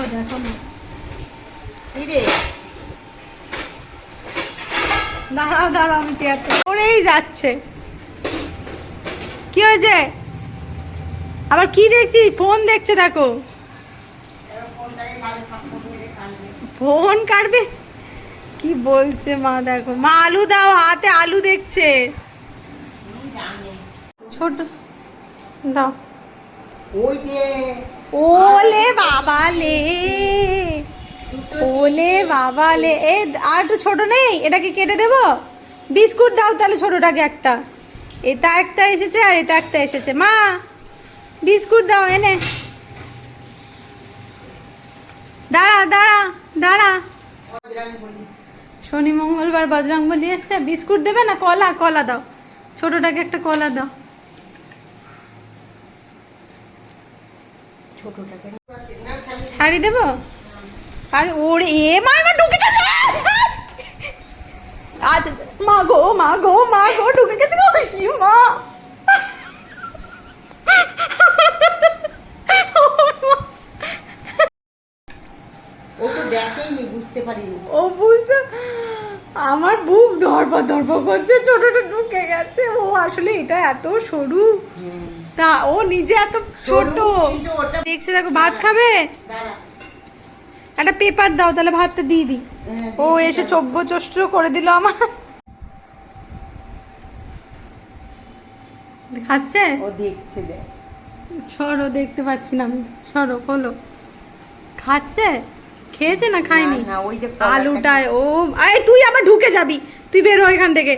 দেখো দেখো না। রে। দাঁড়াও দাঁড়াও আমি চেয়ারটা করেই যাচ্ছে। কি হয়েছে? আবার কি দেখছিস? ফোন দেখছে দেখো। ফোন কাটবে? কি বলছে মা দেখো। মা আলু দাও হাতে আলু দেখছে। ছোট দাও। ওই যে ওলে বাবা লে ওলে বাবা লে এ আর একটু ছোট নেই? এটাকে কেটে দেবো? বিস্কুট দাও তাহলে ছোটটাকে একটা। এটা একটা এসেছে আর এটা একটা এসেছে। মা বিস্কুট দাও এনে। দাঁড়া দাঁড়া দাঁড়া। শনি মঙ্গলবার বজরং বলি এসছে। বিস্কুট দেবে না? কলা কলা দাও। ছোটটাকে একটা কলা দাও। ছোটটাকে। শাড়ি দেবো? আর ওরে এ মা মা ঢুকে গেছে আজ মা গো মা গো মা গো ঢুকে গেছে গো মা। ও তো দেখেইনি বুঝতে পারিনি। ও বুঝতে আমার বুক ধরপা ধরপা করছে ছোটটা ঢুকে গেছে। ও আসলে এটা এত সরু। তা ও নিজে এত ছোট। দেখছে দেখো ভাত খাবে? একটা পেপার দাও তাহলে ভাতটা দিয়ে দিই। হ্যাঁ, ও এসে। চব্য চষ্ট করে দিল আমার। খাচ্ছে? ও দেখছে সরো দেখতে পাচ্ছি না আমি। সরো খোলো খাচ্ছে? খেয়েছে না খায়নি? আলুটায় ও আয় তুই আবার ঢুকে যাবি। তুই বেরো এখান থেকে।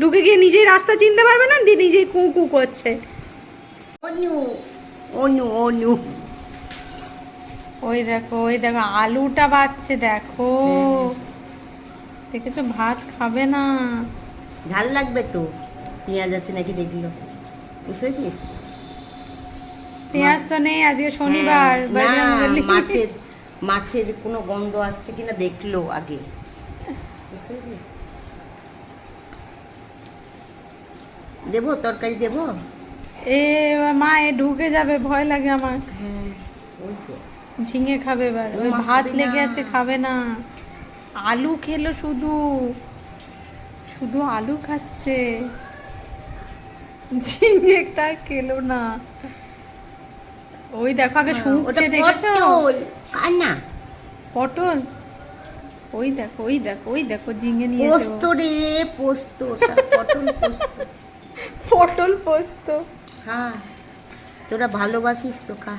ঢুকে গিয়ে নিজেই রাস্তা চিনতে পারবে না? নিজেই কু কু করছে। অনু অনু অনু। ওই দেখো ওই দেখো আলুটা বাচ্ছে দেখো। দেখেছ ভাত খাবে না। ঝাল লাগবে তো? পেঁয়াজ আছে নাকি দেখল? বুঝেছিস পেঁয়াজ তো নেই আজকে শনিবার হ্যাঁ। মাছের মাছের কোনো গন্ধ আসছে কিনা দেখল আগে। বুঝেছিস দেবো তরকারি দেবো? এ মা এ ঢুকে যাবে ভয় লাগে আমার। হ্যাঁ ঝিঙে খাবে এবার। ওই ভাত লেগে আছে খাবে না। আলু খেলো শুধু। শুধু আলু খাচ্ছে। ঝিঙেটা খেলো না। ওই দেখো আগে হ্যাঁ, শুনছে দেখেছ? পটল। না। পটল? ওই দেখো ওই দেখো ওই দেখো ঝিঙে নিয়ে পোস্ত রে পোস্ত পটল পোস্ত। পটল পোস্ত। হ্যাঁ তোরা ভালোবাসিস তো খা।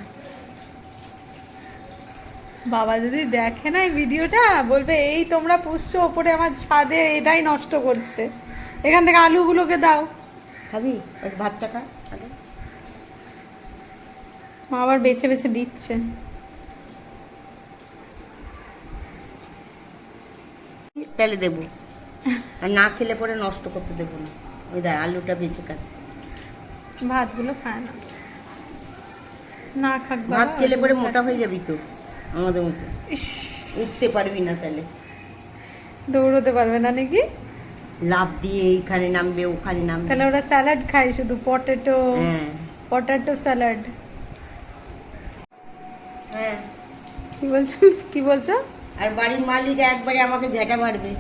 বাবা যদি দেখে না এই ভিডিওটা বলবে এই তোমরা পুষছো ওপরে আমার ছাদে এটাই নষ্ট করছে। এখান থেকে আলুগুলোকে দাও। খাবি? ভাতটা খা মা আবার বেছে বেছে দিচ্ছে। তাহলে দেবো। আর না খেলে পরে নষ্ট করতে দেবো না। ওই দেখ আলুটা বেঁচে খাচ্ছে। ভাতগুলো খায় না। না খাক ভাত খেলে পরে মোটা হয়ে যাবি তো আমাদের মতো। উঠতে পারবি না তাহলে। দৌড়তে পারবে না নাকি? লাভ দিয়ে এইখানে নামবে ওখানে নামবে। তাহলে ওরা স্যালাড খায় শুধু পটেটো হ্যাঁ। Potato salad. হ্যাঁ। কি বলছো? কি বলছো? আর বাড়ির মালিক একবারে আমাকে ঝেঁটা মারবে।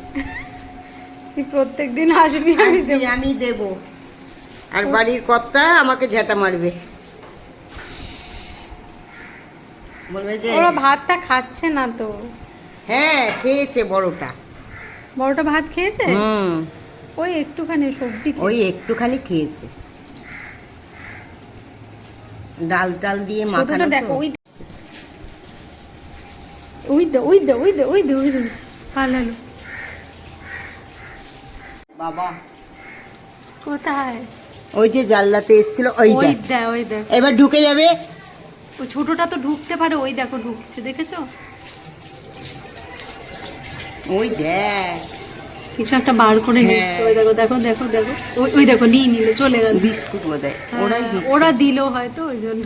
কি প্রত্যেক দিন আসবি আমি আমি দেব। আর বাড়ির কর্তা আমাকে ঝেঁটা মারবে। বলবে যে ওরা ভাতটা খাচ্ছে না তো। হ্যাঁ খেয়েছে বড়টা। বড়টা ভাত খেয়েছে? হুম। ওই একটুখানি সবজি ওই একটুখানি খেয়েছে। ডাল টাল দিয়ে মাখানো দেখো ওই ওই দে ওই দে ওই দে ওই দে ওই দে। পালালো বাবা। কোথায়? ওই যে জানলাতে এসেছিল ওই ওই দেখ। ওই দেখ। এবার ঢুকে যাবে। ওই ছোটটা তো ঢুকতে পারে ওই দেখো ঢুকছে দেখেছ? ওই দেখ। কিছু একটা বার করে নিয়ে ওই দেখো দেখো দেখো দেখো। ওই ওই দেখো নিয়ে নিলে চলে গেল। বিস্কুট বোধ হয় হ্যাঁ, ওরা দিল হয়তো ওই জন্য।